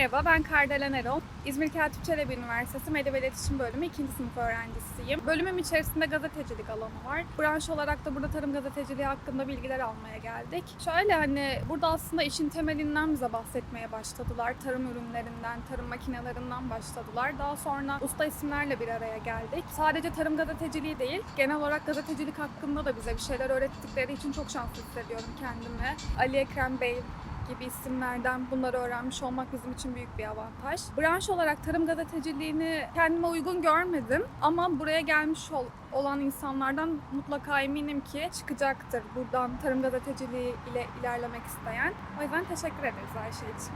Merhaba, ben Kardelen Erol. İzmir Katip Çelebi Üniversitesi Medya ve İletişim Bölümü 2. sınıf öğrencisiyim. Bölümüm içerisinde gazetecilik alanı var. Branş olarak da burada tarım gazeteciliği hakkında bilgiler almaya geldik. Şöyle hani burada aslında işin temelinden bize bahsetmeye başladılar. Tarım ürünlerinden, tarım makinelerinden başladılar. Daha sonra usta isimlerle bir araya geldik. Sadece tarım gazeteciliği değil, genel olarak gazetecilik hakkında da bize bir şeyler öğrettikleri için çok şanslı hissediyorum kendimi. Ali Ekrem Bey, gibi isimlerden bunları öğrenmiş olmak bizim için büyük bir avantaj. Branş olarak tarım gazeteciliğini kendime uygun görmedim ama buraya gelmiş ol- olan insanlardan mutlaka eminim ki çıkacaktır buradan tarım gazeteciliği ile ilerlemek isteyen. O yüzden teşekkür ederiz şey için.